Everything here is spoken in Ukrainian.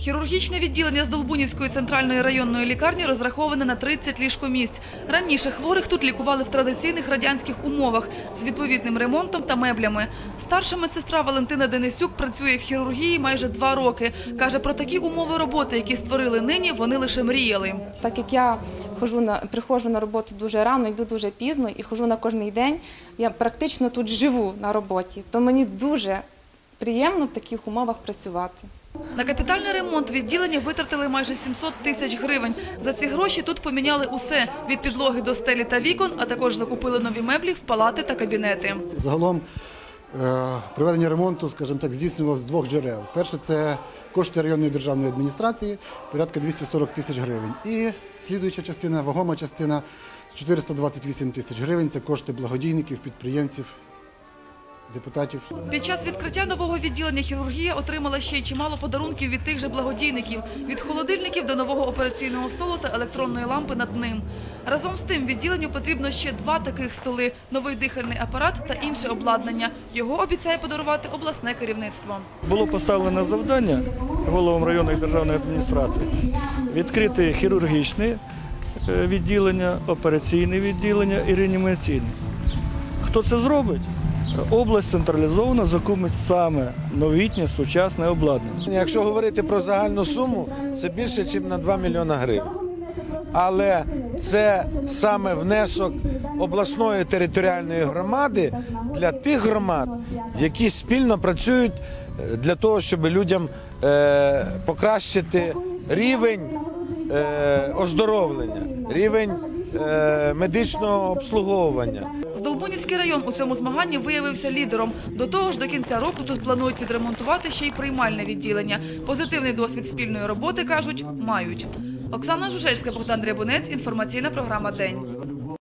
Хірургічне відділення з Долбунівської центральної районної лікарні розраховане на 30 ліжкомісць. Раніше хворих тут лікували в традиційних радянських умовах з відповідним ремонтом та меблями. Старша медсестра Валентина Денисюк працює в хірургії майже два роки. Каже, про такі умови роботи, які створили нині, вони лише мріяли. Так як я хожу на приходжу на роботу дуже рано, йду дуже пізно і хожу на кожний день. Я практично тут живу на роботі, то мені дуже приємно в таких умовах працювати. На капітальний ремонт відділення витратили майже 700 тисяч гривень. За ці гроші тут поміняли усе – від підлоги до стелі та вікон, а також закупили нові меблі в палати та кабінети. Загалом е, проведення ремонту, здійснювалося з двох джерел. Перше це кошти районної державної адміністрації, порядка 240 тисяч гривень. І слідуюча частина, вагома частина 428 тисяч гривень. Це кошти благодійників, підприємців, депутатів. Під час відкриття нового відділення хірургія отримала ще й чимало подарунків від тих же благодійників – від холодильників до нового операційного столу та електронної лампи над ним. Разом з тим відділенню потрібно ще два таких столи, новий дихальний апарат та інше обладнання. Його обіцяє подарувати обласне керівництво. Було поставлено завдання головам районної державної адміністрації відкрити хірургічне е, відділення, операційне відділення і реанімаційне. Хто це зробить? Область централізовано закупить саме новітнє сучасне обладнання. Якщо говорити про загальну суму, це більше, ніж на 2 мільйони гривень. Але це саме внесок обласної територіальної громади для тих громад, які спільно працюють е, для того, щоб людям е, покращити рівень е, оздоровлення, рівень медичного обслуговування. Здолбунівський район у цьому змаганні виявився лідером. До того ж, до кінця року тут планують відремонтувати ще й приймальне відділення. Позитивний досвід спільної роботи, кажуть, мають. Оксана Жужельська, Богдан Дрябунець, інформаційна програма «День».